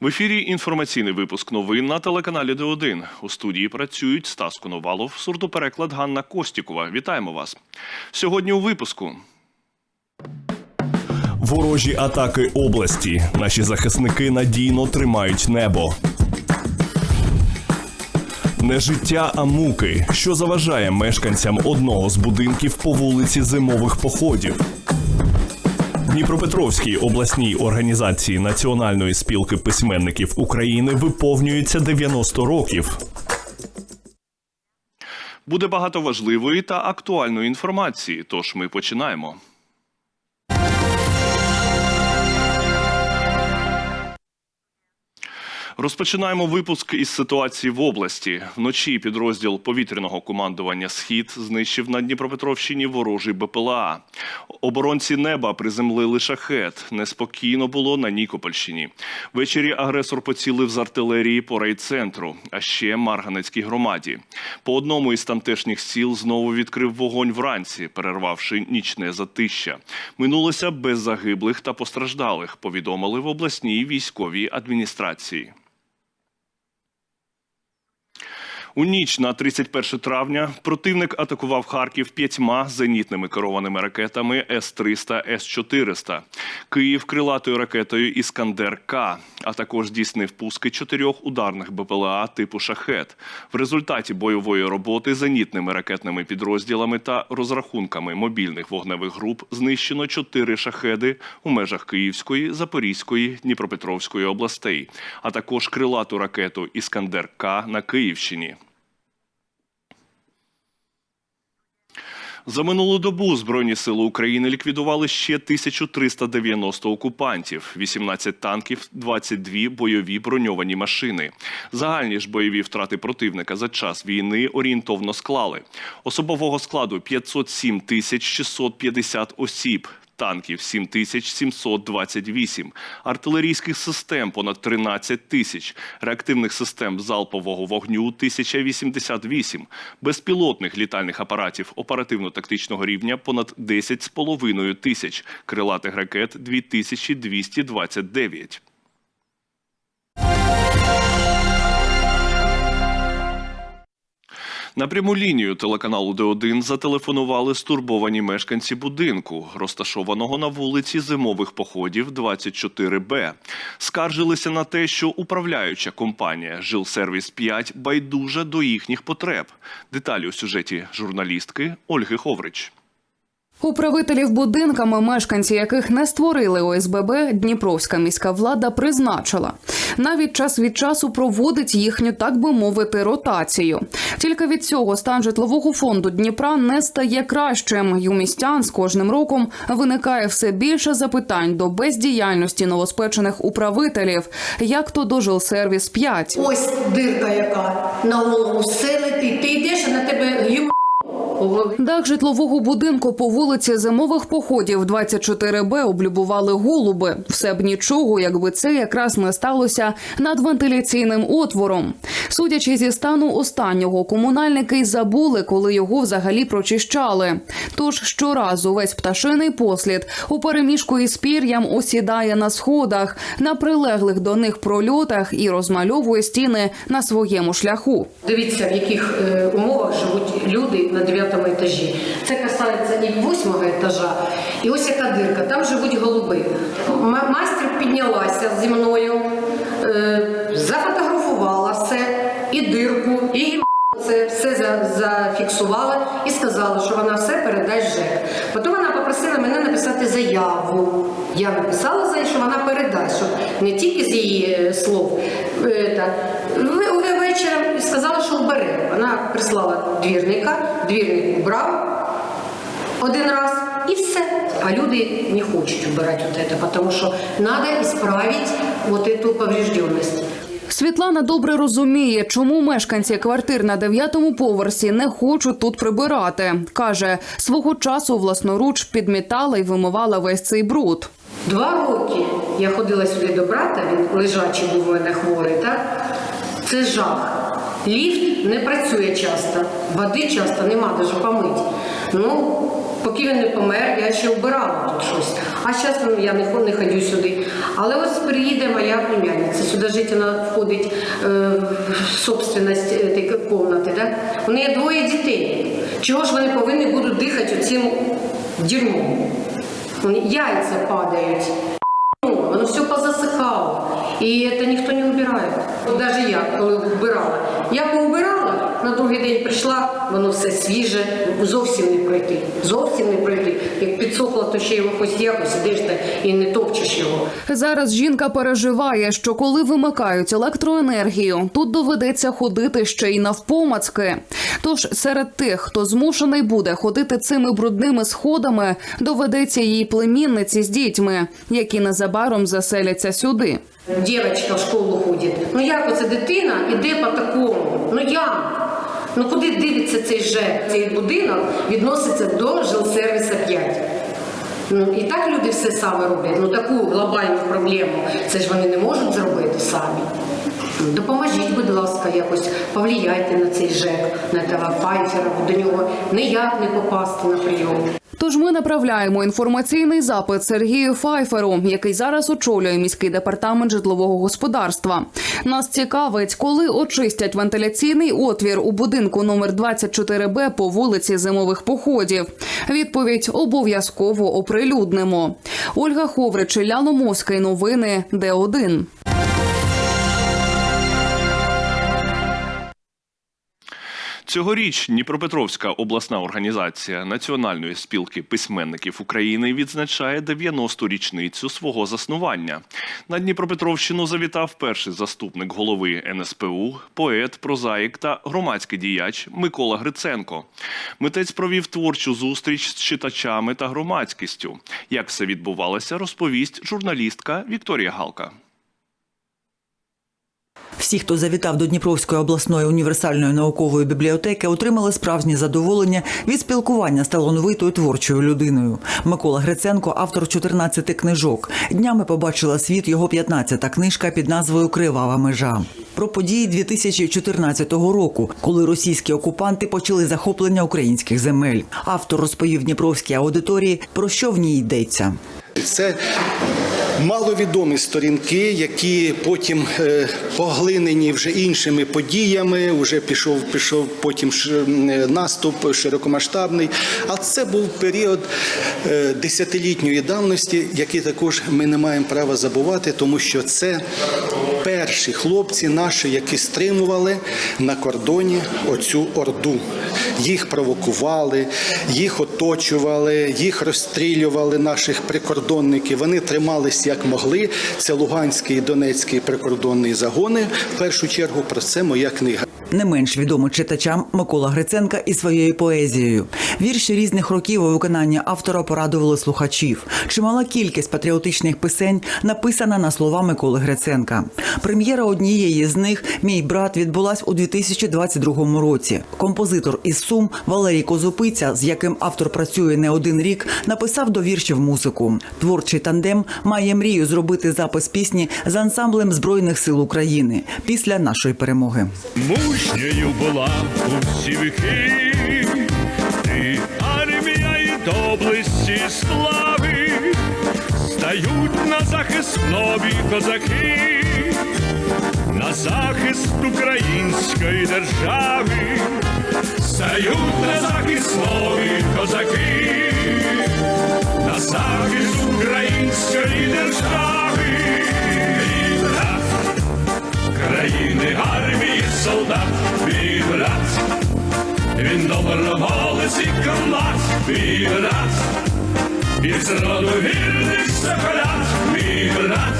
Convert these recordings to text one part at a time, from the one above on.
В ефірі інформаційний випуск новин на телеканалі Д1. У студії працюють Стас Коновалов, сурдопереклад Ганна Костікова. Вітаємо вас. Сьогодні у випуску. Ворожі атаки області. Наші захисники надійно тримають небо. Не життя, а муки, що заважає мешканцям одного з будинків по вулиці зимових походів. Дніпропетровській обласній організації Національної спілки письменників України виповнюється 90 років. Буде багато важливої та актуальної інформації. Тож ми починаємо. Розпочинаємо випуск із ситуації в області. Вночі підрозділ повітряного командування Схід знищив на Дніпропетровщині ворожий БПЛА. Оборонці неба приземлили шахет. Неспокійно було на Нікопольщині. Ввечері агресор поцілив з артилерії по райцентру, а ще Марганецькій громаді. По одному із тамтешніх сіл знову відкрив вогонь вранці, перервавши нічне затища. Минулося без загиблих та постраждалих. Повідомили в обласній військовій адміністрації. У ніч на 31 травня противник атакував Харків п'ятьма зенітними керованими ракетами С-300, С-400, Київ крилатою ракетою Іскандер К, а також здійснив пуски чотирьох ударних БПЛА типу Шахет. В результаті бойової роботи зенітними ракетними підрозділами та розрахунками мобільних вогневих груп знищено чотири шахеди у межах Київської, Запорізької, Дніпропетровської областей, а також крилату ракету Іскандер К на Київщині. За минулу добу Збройні сили України ліквідували ще 1390 окупантів, 18 танків, 22 бойові броньовані машини. Загальні ж бойові втрати противника за час війни орієнтовно склали. Особового складу 507 тисяч 650 осіб. Танків 7728, артилерійських систем понад 13 тисяч, реактивних систем залпового вогню 1088, безпілотних літальних апаратів оперативно-тактичного рівня понад 10,5 тисяч, крилатих ракет 2229. На пряму лінію телеканалу Д1 зателефонували стурбовані мешканці будинку, розташованого на вулиці зимових походів 24Б. Скаржилися на те, що управляюча компанія Жилсервіс 5 байдужа до їхніх потреб. Деталі у сюжеті журналістки Ольги Ховрич. Управителів будинками, мешканці яких не створили ОСББ, Дніпровська міська влада призначила. Навіть час від часу проводить їхню, так би мовити, ротацію. Тільки від цього стан житлового фонду Дніпра не стає кращим. І у містян з кожним роком виникає все більше запитань до бездіяльності новоспечених управителів, як то до жилсервіс 5 Ось дирка яка на голову все летить. Ти йдеш, а на тебе. Дах житлового будинку по вулиці зимових походів 24Б облюбували голуби. Все б нічого, якби це якраз не сталося над вентиляційним отвором. Судячи зі стану останнього, комунальники й забули, коли його взагалі прочищали. Тож щоразу весь пташиний послід у переміжку із пір'ям осідає на сходах, на прилеглих до них прольотах і розмальовує стіни на своєму шляху. Дивіться, в яких е, умовах живуть люди на дев'ятому етажі. Це касається і восьмого етажа. І ось яка дирка, там живуть голуби. М- Майстер піднялася зі мною, е, зафотографувала все, і дирку, і це все за- зафіксувала і сказала, що вона все передасть ЖЕК. Потім написати заяву. Я написала за що вона передасть, щоб не тільки з її е, слов. е, вечором сказала, що вбере. Вона прислала двірника, двірник убрав один раз і все. А люди не хочуть убирати вот тому що треба ісправити вот эту. Світлана добре розуміє, чому мешканці квартир на дев'ятому поверсі не хочуть тут прибирати. каже, свого часу власноруч підмітала і вимивала весь цей бруд. Два роки я ходила сюди до брата, він лежачий був у мене хворий, так? Це жах. Ліфт не працює часто, води часто нема, навіть помити. Ну, поки він не помер, я ще вбирала тут щось. А зараз ну, я не, не ходю сюди. Але ось приїде моя племянниця. Сюди жити вона входить е, в собственність е, тієї кімнати. Да? У неї двоє дітей. Чого ж вони повинні будуть дихати оцим дерьмом? Яйця падають. Воно все позасихало. І це ніхто не вбирає. Навіть я, коли вбирала. Я поубирала, на другий день прийшла, воно все свіже, зовсім не пройти. Зовсім не пройти. Як підсохло, то ще його хоч якось ідеш та і не топчеш його. Зараз жінка переживає, що коли вимикають електроенергію, тут доведеться ходити ще й навпомацки. Тож серед тих, хто змушений буде ходити цими брудними сходами, доведеться їй племінниці з дітьми, які незабаром заселяться сюди. Дівчинка в школу ходить. Ну як оця дитина іде по такому? Ну як? Ну куди дивиться цей же Цей будинок відноситься до жилсервіса 5. Ну і так люди все саме роблять. Ну таку глобальну проблему. Це ж вони не можуть зробити самі. Допоможіть, будь ласка, якось повлияйте на цей ЖЕК, на того Файфера, до нього ніяк не попасти на прийом. Тож ми направляємо інформаційний запит Сергію Файферу, який зараз очолює міський департамент житлового господарства. Нас цікавить, коли очистять вентиляційний отвір у будинку номер 24Б по вулиці зимових походів. Відповідь обов'язково оприлюднимо. Ольга Ховрич, Ляно Москай. Новини Д1. Цьогоріч Дніпропетровська обласна організація Національної спілки письменників України відзначає 90-ту річницю свого заснування. На Дніпропетровщину завітав перший заступник голови НСПУ, поет, прозаїк та громадський діяч Микола Гриценко. Митець провів творчу зустріч з читачами та громадськістю. Як все відбувалося, розповість журналістка Вікторія Галка. Всі, хто завітав до Дніпровської обласної універсальної наукової бібліотеки, отримали справжнє задоволення від спілкування з талановитою творчою людиною. Микола Гриценко, автор 14 книжок. Днями побачила світ його 15-та книжка під назвою Кривава межа. Про події 2014 року, коли російські окупанти почали захоплення українських земель. Автор розповів Дніпровській аудиторії, про що в ній йдеться. Це маловідомі сторінки, які потім е, поглинені вже іншими подіями. Вже пішов, пішов потім наступ широкомасштабний. А це був період е, десятилітньої давності, який також ми не маємо права забувати, тому що це перші хлопці наші, які стримували на кордоні оцю орду. Їх провокували, їх оточували, їх розстрілювали наших прикордонників. Вони тримались як могли. Це Луганський і Донецький прикордонні загони. В першу чергу про це моя книга. Не менш відомий читачам Микола Гриценка і своєю поезією. Вірші різних років у виконанні автора порадували слухачів. Чимала кількість патріотичних писень написана на слова Миколи Гриценка. Прем'єра однієї з них Мій брат відбулась у 2022 році. Композитор із Сум Валерій Козупиця, з яким автор працює не один рік, написав до віршів музику. Творчий тандем має мрію зробити запис пісні з ансамблем Збройних сил України після нашої перемоги. Мужньою була у всі віки, ти армія і доблесті слави, стають на захист нові козаки, на захист української держави, стають на захист нові козаки, на захист української держави. Солдат, мій брат, він доброволець і комбат, мій брат, і роду вірний соколят, мій брат,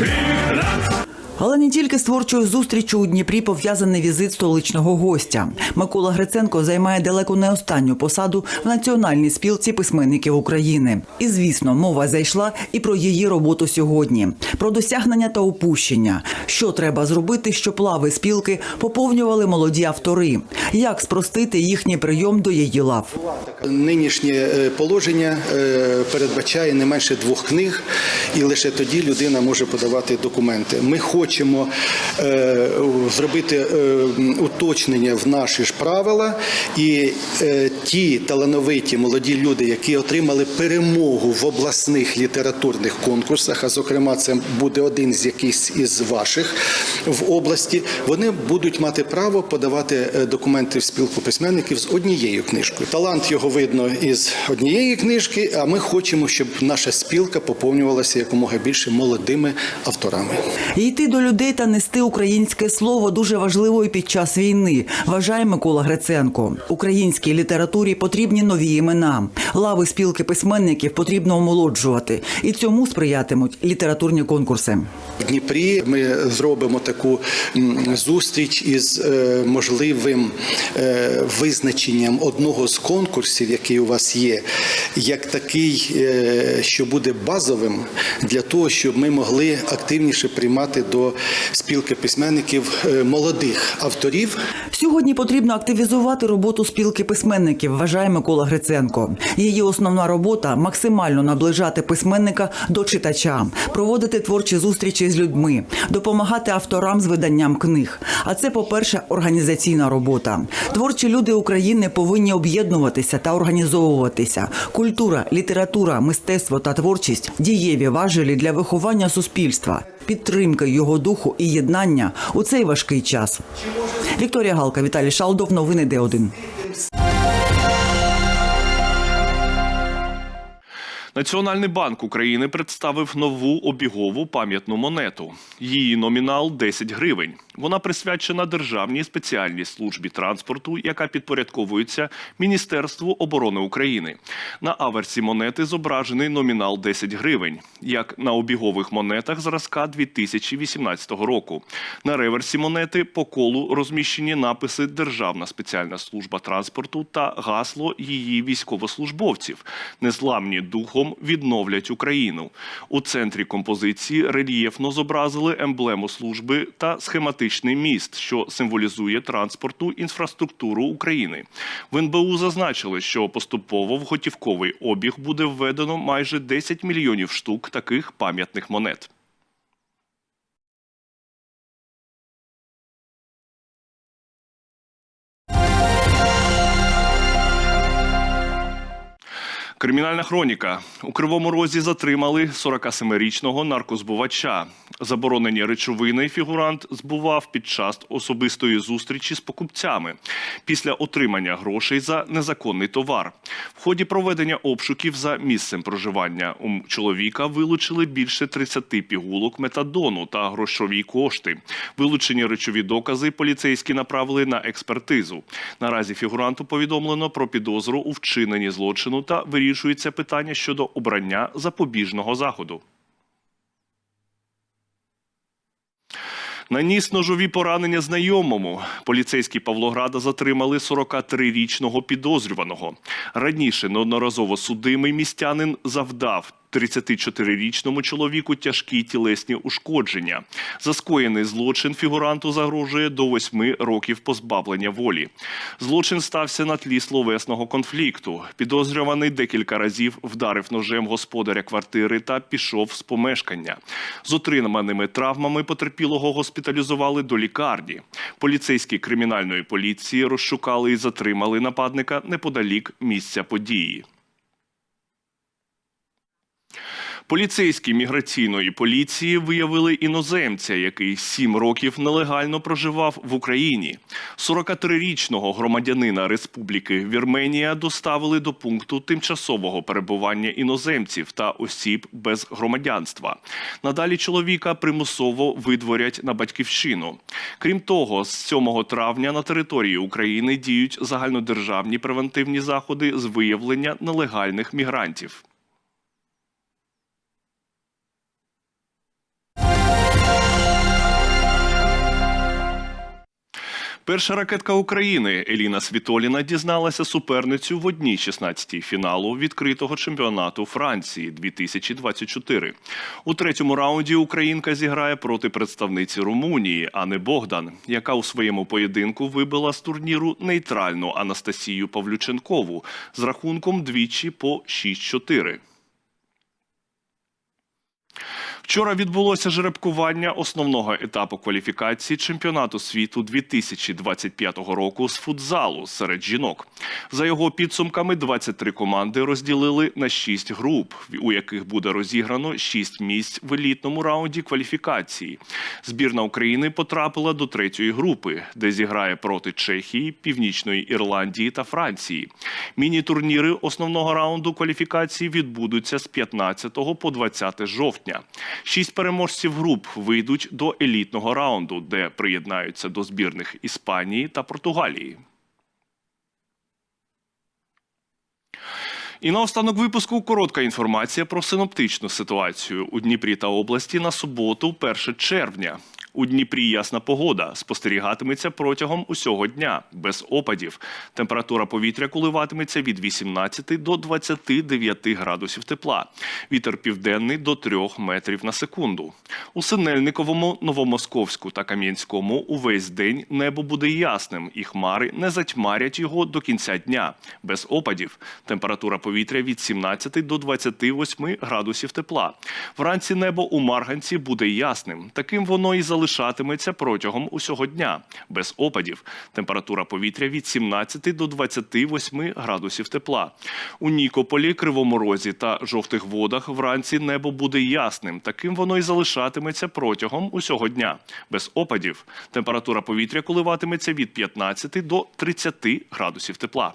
мій брат. Але не тільки з творчою зустрічю у Дніпрі пов'язаний візит столичного гостя. Микола Гриценко займає далеко не останню посаду в національній спілці письменників України. І звісно, мова зайшла і про її роботу сьогодні, про досягнення та упущення. Що треба зробити, щоб лави спілки поповнювали молоді автори, як спростити їхній прийом до її лав. Нинішнє е, положення е, передбачає не менше двох книг, і лише тоді людина може подавати документи. Ми хочемо хочемо е, зробити е, уточнення в наші ж правила, і е, ті талановиті молоді люди, які отримали перемогу в обласних літературних конкурсах, а зокрема, це буде один з якихось із ваших в області, вони будуть мати право подавати документи в спілку письменників з однією книжкою. Талант його видно із однієї книжки, а ми хочемо, щоб наша спілка поповнювалася якомога більше молодими авторами. Йти до людей та нести українське слово дуже важливо і під час війни, вважає Микола Гриценко. Українській літературі потрібні нові імена. Лави спілки письменників потрібно омолоджувати, і цьому сприятимуть літературні конкурси. В Дніпрі ми зробимо таку зустріч із е, можливим е, визначенням одного з конкурсів, який у вас є, як такий, е, що буде базовим для того, щоб ми могли активніше приймати до спілки письменників е, молодих авторів. Сьогодні потрібно активізувати роботу спілки письменників, вважає Микола Гриценко. Її основна робота максимально наближати письменника до читача, проводити творчі зустрічі з людьми, допомагати авторам з виданням книг. А це, по-перше, організаційна робота. Творчі люди України повинні об'єднуватися та організовуватися. Культура, література, мистецтво та творчість дієві важелі для виховання суспільства, підтримки його духу і єднання у цей важкий час. Вікторія Галка, Віталій Шалдов. Новини Д1. Національний банк України представив нову обігову пам'ятну монету. Її номінал 10 гривень. Вона присвячена Державній спеціальній службі транспорту, яка підпорядковується Міністерству оборони України. На аверсі монети зображений номінал 10 гривень, як на обігових монетах зразка 2018 року. На реверсі монети по колу розміщені написи Державна спеціальна служба транспорту та гасло її військовослужбовців. Незламні духом відновлять Україну. У центрі композиції рельєфно зобразили емблему служби та схематичний міст, що символізує транспортну інфраструктуру України. В НБУ зазначили, що поступово в готівковий обіг буде введено майже 10 мільйонів штук таких пам'ятних монет. Кримінальна хроніка у кривому розі затримали 47-річного наркозбувача. Заборонені речовини фігурант збував під час особистої зустрічі з покупцями після отримання грошей за незаконний товар. В ході проведення обшуків за місцем проживання у чоловіка вилучили більше 30 пігулок метадону та грошові кошти. Вилучені речові докази поліцейські направили на експертизу. Наразі фігуранту повідомлено про підозру у вчиненні злочину та вирішується питання щодо обрання запобіжного заходу. Наніс ножові поранення знайомому. Поліцейські Павлограда затримали 43-річного підозрюваного. Раніше неодноразово судимий містянин завдав 34-річному чоловіку тяжкі тілесні ушкодження. За скоєний злочин фігуранту загрожує до 8 років позбавлення волі. Злочин стався на тлі словесного конфлікту. Підозрюваний декілька разів вдарив ножем господаря квартири та пішов з помешкання. З отриманими травмами потерпілого госпіталізували до лікарні. Поліцейські кримінальної поліції розшукали і затримали нападника неподалік місця події. Поліцейські міграційної поліції виявили іноземця, який сім років нелегально проживав в Україні. 43-річного громадянина Республіки Вірменія доставили до пункту тимчасового перебування іноземців та осіб без громадянства. Надалі чоловіка примусово видворять на батьківщину. Крім того, з 7 травня на території України діють загальнодержавні превентивні заходи з виявлення нелегальних мігрантів. Перша ракетка України Еліна Світоліна дізналася суперницю в одній 16-й фіналу відкритого чемпіонату Франції 2024. У третьому раунді Українка зіграє проти представниці Румунії Ани Богдан, яка у своєму поєдинку вибила з турніру нейтральну Анастасію Павлюченкову з рахунком двічі по 6-4. Вчора відбулося жеребкування основного етапу кваліфікації чемпіонату світу 2025 року з футзалу серед жінок. За його підсумками, 23 команди розділили на 6 груп, у яких буде розіграно 6 місць в елітному раунді кваліфікації. Збірна України потрапила до третьої групи, де зіграє проти Чехії, Північної Ірландії та Франції. Міні-турніри основного раунду кваліфікації відбудуться з 15 по 20 жовтня. Шість переможців груп вийдуть до елітного раунду, де приєднаються до збірних Іспанії та Португалії. І на останок випуску коротка інформація про синоптичну ситуацію у Дніпрі та області на суботу, 1 червня. У Дніпрі ясна погода спостерігатиметься протягом усього дня без опадів. Температура повітря коливатиметься від 18 до 29 градусів тепла. Вітер південний до 3 метрів на секунду. У Синельниковому, Новомосковську та Кам'янському увесь день небо буде ясним, і хмари не затьмарять його до кінця дня. Без опадів. Температура повітря від 17 до 28 градусів тепла. Вранці небо у Марганці буде ясним. Таким воно і залишатиметься протягом усього дня. Без опадів. Температура повітря від 17 до 28 градусів тепла. У Нікополі, Кривому Розі та жовтих водах вранці небо буде ясним. Таким воно і залишатиметься протягом усього дня. Без опадів. Температура повітря коливатиметься від 15 до 30 градусів тепла.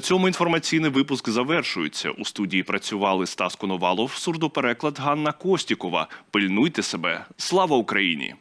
Цьому інформаційний випуск завершується. У студії працювали Стас Коновалов, сурдопереклад Ганна Костікова. Пильнуйте себе. Слава Україні!